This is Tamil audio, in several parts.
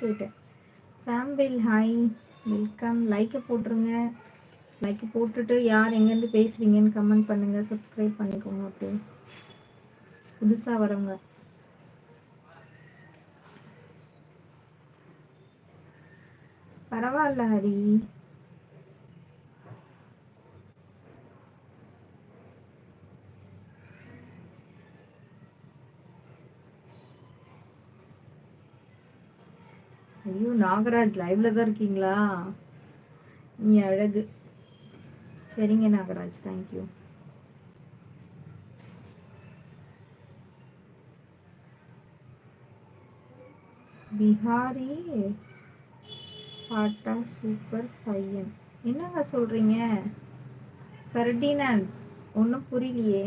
கேட்டேன். சாம்பிள் ஹாய் வெல்கம் லைக்கை போட்டுருங்க. லைக் போட்டுட்டு யார் எங்கேருந்து பேசுகிறீங்கன்னு கமெண்ட் பண்ணுங்கள் சப்ஸ்கிரைப் பண்ணிக்கோங்க அப்படி புதுசாக வரவங்க. பரவாயில்ல ஹரி. ஐயோ நாகராஜ் லைவ்ல தான் இருக்கீங்களா? நீ அழகு. சரிங்க நாகராஜ் தேங்க்யூ பிஹாரி பாட்டா சூப்பர் சையன் என்னங்க சொல்றீங்க? ஃபெர்டினண்ட் ஒன்றும் புரியலையே.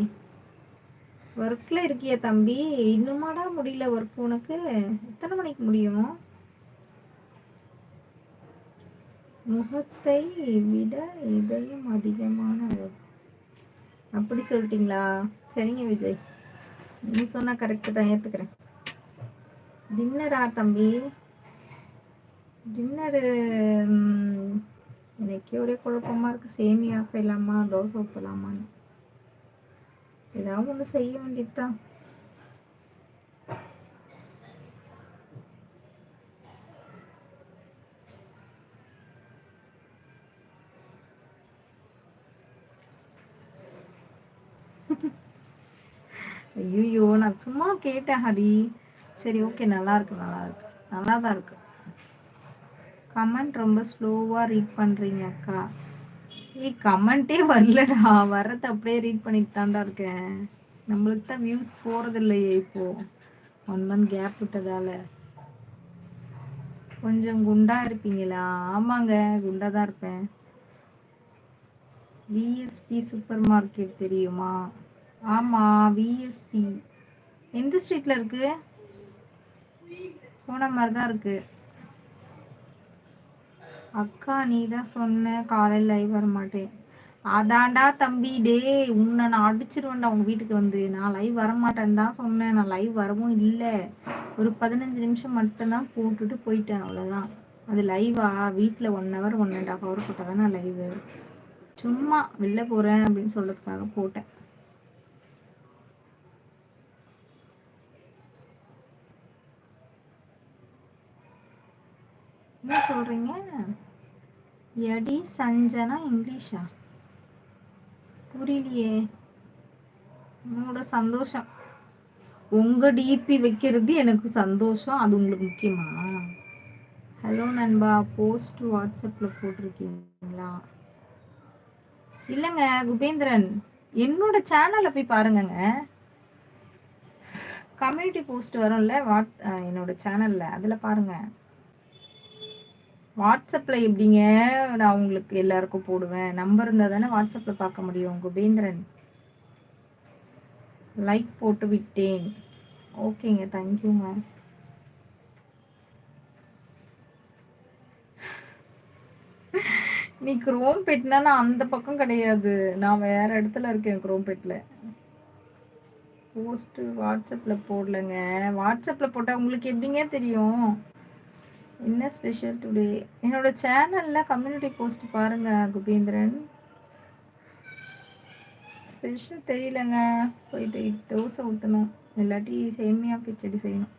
ஒர்க்கில் இருக்கியா தம்பி. இன்னுமாடா முடியல ஒர்க் உனக்கு? எத்தனை மணிக்கு முடியும்? முகத்தை விட இதயம் அதிகமான அப்படி சொல்லிட்டீங்களா? சரிங்க விஜய். நீ சொன்னா கரெக்டு தான் ஏத்துக்கிறேன். டின்னரா தம்பி? டின்னரு இன்னைக்கு ஒரே குழப்பமா இருக்கு. சேமியா செய்யலாமா? தோசை ஊற்றலாமான்னு ஏதாவது ஒன்று செய்ய வேண்டியதுதான். ஐயோ நான் சும்மா கேட்டேன் ஹரி. சரி ஓகே நல்லா இருக்கு நல்லா இருக்கு. நல்லா தான் இருக்கு கமெண்ட் ரொம்ப ஸ்லோவா ரீட் பண்றீங்க அக்கா. ஏய் கமெண்ட்டே வரலடா. வர்றது அப்படியே ரீட் பண்ணிட்டு தான்டா இருக்கேன். நம்மளுக்கு தான் வியூஸ் போறது இல்லையே இப்போ. ஒன் மந்த் கேப் விட்டதால. கொஞ்சம் குண்டா இருப்பீங்களா? ஆமாங்க குண்டா தான் இருப்பேன் விஎஸ்பி சூப்பர் மார்க்கெட் தெரியுமா? ஆமா விஎஸ்பி எந்த ஸ்ட்ரீட்ல இருக்கு? போன மாதிரி தான் இருக்கு. அக்கா நீ தான் சொன்ன காலையில் லைவ் வர மாட்டேன். அதாண்டா தம்பி டே உன்னை நான் அடிச்சிருவேன்டா உங்க வீட்டுக்கு வந்து. நான் லைவ் வர மாட்டேன்னு தான் சொன்னேன். நான் லைவ் வரவும் இல்லை. ஒரு பதினஞ்சு நிமிஷம் மட்டும்தான் போட்டுட்டு போயிட்டேன் அவ்வளோதான் அது லைவா வீட்டில் one hour one and half hour போட்டால் தானே லைவு சும்மா வெளில போகிறேன் அப்படின்னு சொல்றதுக்காக போட்டேன். என்ன சொல்றீங்க? எடி சஞ்சனா இங்கிலீஷா? புரியலையே. உங்களோட சந்தோஷம். உங்க டிபி வைக்கிறது எனக்கு சந்தோஷம். அது உங்களுக்கு முக்கியமா? ஹலோ நண்பா போஸ்ட் வாட்ஸ்அப்பில் போட்டிருக்கீங்களா? இல்லைங்க குபேந்திரன். என்னோட சேனலை போய் பாருங்கங்க. கம்யூனிட்டி போஸ்ட் வரும்ல வாட் என்னோட சேனலில் அதில் பாருங்கள் வாட்ஸ்அப்பில் எப்படிங்க நான் உங்களுக்கு எல்லாருக்கும் போடுவேன்? நம்பர் இருந்தால் தானே வாட்ஸ்அப்பில் பார்க்க முடியும் குபேந்திரன். லைக் போட்டு விட்டேன். ஓகேங்க தேங்க்யூங்க நீ குரோம் பெட்னா நான் அந்த பக்கம் கிடையாது. நான் வேற இடத்துல இருக்கேன் குரோம் பெட்ல போஸ்ட் வாட்ஸ்அப்ல போடலங்க. வாட்ஸ்அப்ல போட்டா உங்களுக்கு எப்படிங்க தெரியும்? என்ன ஸ்பெஷல் டுடே என்னோட சேனலில் கம்யூனிட்டி போஸ்ட் பாருங்கள் குபேந்திரன். ஸ்பெஷல் தெரியலங்க. போயிட்டு தோசை ஊற்றணும் இல்லாட்டி சேமியா கிச்சடி செய்யணும்.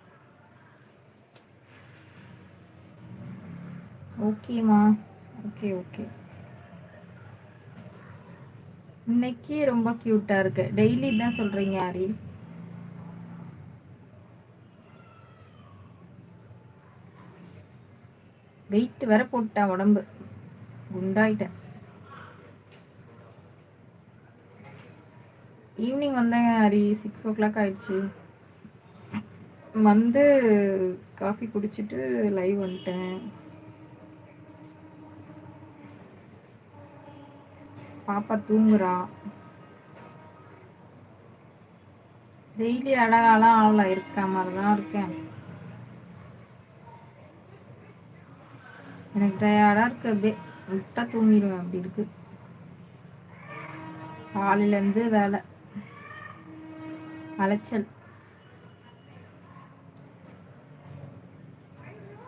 ஓகேம்மா ஓகே ஓகே இன்னைக்கு ரொம்ப க்யூட்டாக இருக்கு. டெய்லி தான் சொல்கிறீங்க ஆரி. வெயிட் வேற போட்டேன் உடம்பு. குண்டாயிட்டேன். ஈவினிங் வந்தேங்க ஹரி. சிக்ஸ் ஓ கிளாக் ஆயிடுச்சு. வந்து காஃபி குடிச்சிட்டு லைவ் வந்துட்டேன். பாப்பா தூங்குறா. டெய்லி அழகாலாம் ஆள இருக்க மாதிரி தான் இருக்கேன். எனக்கு டயர்டாக இருக்கு அப்படியே விட்டா தூங்கிடுவேன் அப்படி இருக்கு. காலையிலேருந்து வேலை. அலைச்சல்.